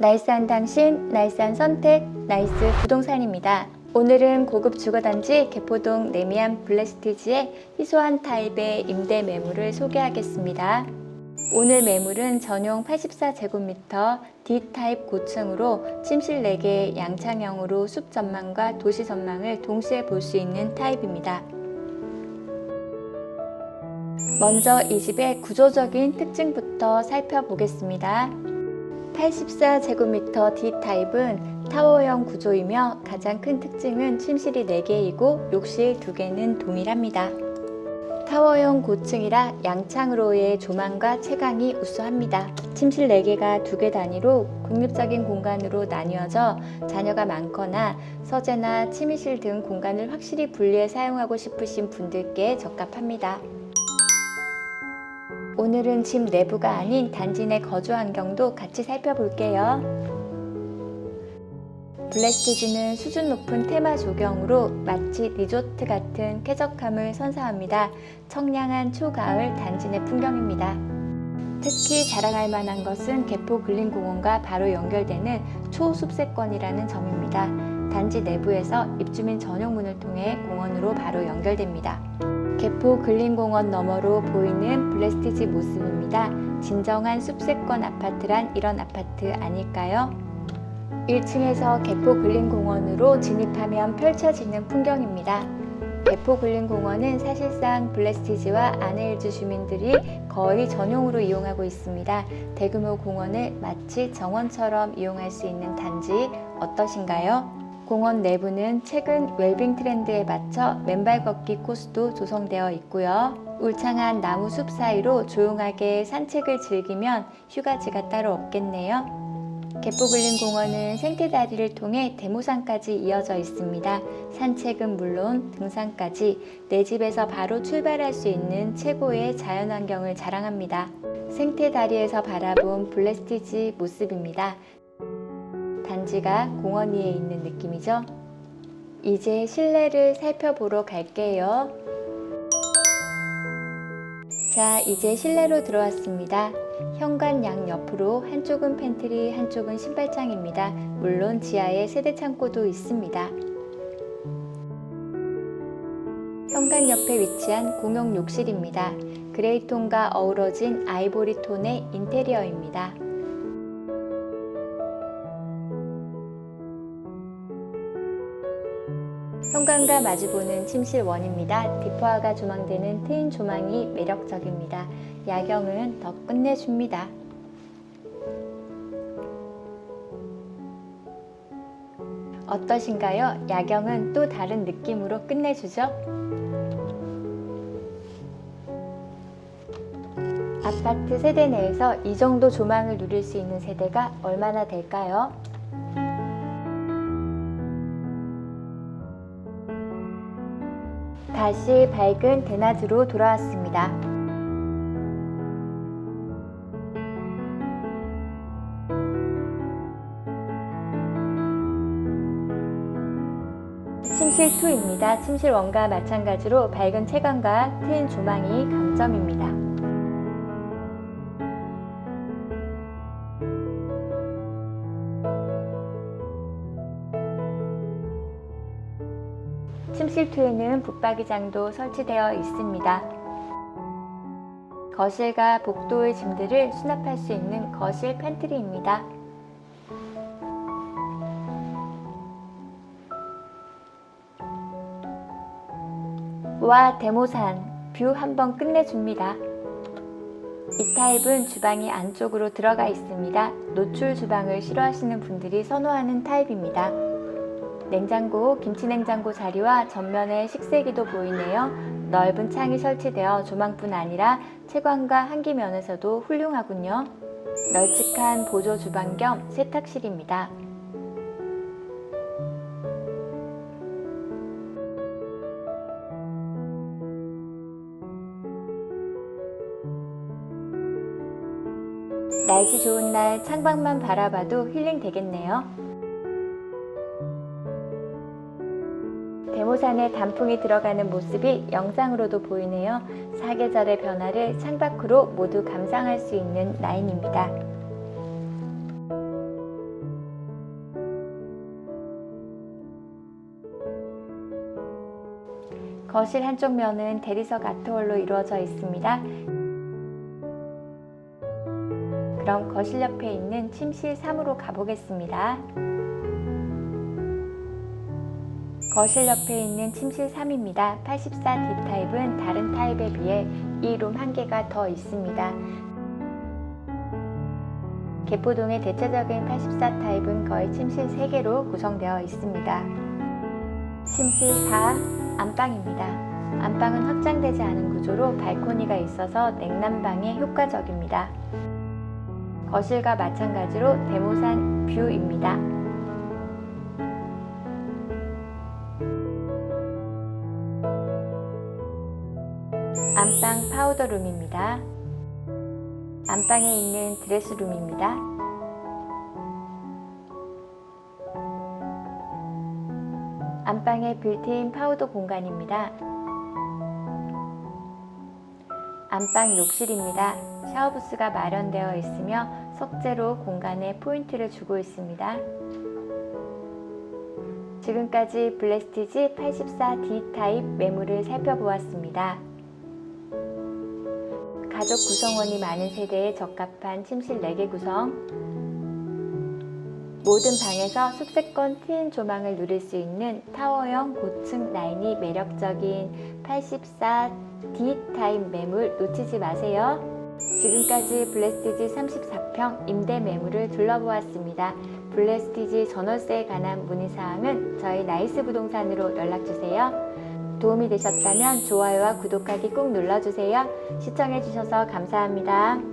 나이스한 당신, 나이스한 선택, 나이스 부동산입니다. 오늘은 고급 주거단지 개포동 레미안 블레스티지의 희소한 타입의 임대 매물을 소개하겠습니다. 오늘 매물은 전용 84제곱미터 D타입 고층으로 침실 4개 양창형으로 숲 전망과 도시 전망을 동시에 볼 수 있는 타입입니다. 먼저 이 집의 구조적인 특징부터 살펴보겠습니다. 84제곱미터 D타입은 타워형 구조이며 가장 큰 특징은 침실이 4개이고 욕실 2개는 동일합니다. 타워형 고층이라 양창으로의 조망과 채광이 우수합니다. 침실 4개가 2개 단위로 독립적인 공간으로 나뉘어져 자녀가 많거나 서재나 침실 등 공간을 확실히 분리해 사용하고 싶으신 분들께 적합합니다. 오늘은 집 내부가 아닌 단지 내 거주 환경도 같이 살펴볼게요. 블레스티지는 수준 높은 테마 조경으로 마치 리조트 같은 쾌적함을 선사합니다. 청량한 초가을 단지 내 풍경입니다. 특히 자랑할 만한 것은 개포 근린공원과 바로 연결되는 초숲세권이라는 점입니다. 단지 내부에서 입주민 전용문을 통해 공원으로 바로 연결됩니다. 개포 근린공원 너머로 보이는 블레스티지 모습입니다. 진정한 숲세권 아파트란 이런 아파트 아닐까요? 1층에서 개포 근린공원으로 진입하면 펼쳐지는 풍경입니다. 개포 근린공원은 사실상 블레스티지와 안해일주 주민들이 거의 전용으로 이용하고 있습니다. 대규모 공원을 마치 정원처럼 이용할 수 있는 단지 어떠신가요? 공원 내부는 최근 웰빙 트렌드에 맞춰 맨발 걷기 코스도 조성되어 있고요. 울창한 나무 숲 사이로 조용하게 산책을 즐기면 휴가지가 따로 없겠네요. 개포근린공원은 생태다리를 통해 대모산까지 이어져 있습니다. 산책은 물론 등산까지 내 집에서 바로 출발할 수 있는 최고의 자연환경을 자랑합니다. 생태다리에서 바라본 블레스티지 모습입니다. 단지가 공원 위에 있는 느낌이죠? 이제 실내를 살펴보러 갈게요. 자, 이제 실내로 들어왔습니다. 현관 양 옆으로 한쪽은 팬트리, 한쪽은 신발장입니다. 물론 지하에 세대 창고도 있습니다. 현관 옆에 위치한 공용 욕실입니다. 그레이 톤과 어우러진 아이보리 톤의 인테리어입니다. 현관과 마주보는 침실원입니다. 디포화가 조망되는 트인 조망이 매력적입니다. 야경은 더 끝내줍니다. 어떠신가요? 야경은 또 다른 느낌으로 끝내주죠? 아파트 세대 내에서 이 정도 조망을 누릴 수 있는 세대가 얼마나 될까요? 다시 밝은 대낮으로 돌아왔습니다. 침실 2입니다. 침실 1과 마찬가지로 밝은 채광과 트인 조망이 강점입니다. 침실 2에는 붙박이장도 설치되어 있습니다. 거실과 복도의 짐들을 수납할 수 있는 거실 팬트리입니다. 와 대모산 뷰 한번 끝내줍니다. 이 타입은 주방이 안쪽으로 들어가 있습니다. 노출 주방을 싫어하시는 분들이 선호하는 타입입니다. 냉장고, 김치냉장고 자리와 전면에 식세기도 보이네요. 넓은 창이 설치되어 조망뿐 아니라 채광과 한기 면에서도 훌륭하군요. 널찍한 보조 주방 겸 세탁실입니다. 날씨 좋은 날 창밖만 바라봐도 힐링 되겠네요. 대모산에 단풍이 들어가는 모습이 영상으로도 보이네요. 사계절의 변화를 창밖으로 모두 감상할 수 있는 라인입니다. 거실 한쪽 면은 대리석 아트홀로 이루어져 있습니다. 그럼 거실 옆에 있는 침실 3으로 가보겠습니다. 거실 옆에 있는 침실 3입니다. 84D 타입은 다른 타입에 비해 이 룸 한 개가 더 있습니다. 개포동의 대체적인 84 타입은 거의 침실 3개로 구성되어 있습니다. 침실 4 안방입니다. 안방은 확장되지 않은 구조로 발코니가 있어서 냉난방에 효과적입니다. 거실과 마찬가지로 대모산 뷰입니다. 안방 파우더룸입니다. 안방에 있는 드레스룸입니다. 안방의 빌트인 파우더 공간입니다. 안방 욕실입니다. 샤워부스가 마련되어 있으며 석재로 공간에 포인트를 주고 있습니다. 지금까지 블레스티지 84D 타입 매물을 살펴보았습니다. 가족 구성원이 많은 세대에 적합한 침실 4개 구성 모든 방에서 숲세권 트인 조망을 누릴 수 있는 타워형 고층 라인이 매력적인 84D 타입 매물 놓치지 마세요. 지금까지 블레스티지 34평 임대 매물을 둘러보았습니다. 블레스티지 전월세에 관한 문의사항은 저희 나이스 부동산으로 연락주세요. 도움이 되셨다면 좋아요와 구독하기 꼭 눌러주세요. 시청해주셔서 감사합니다.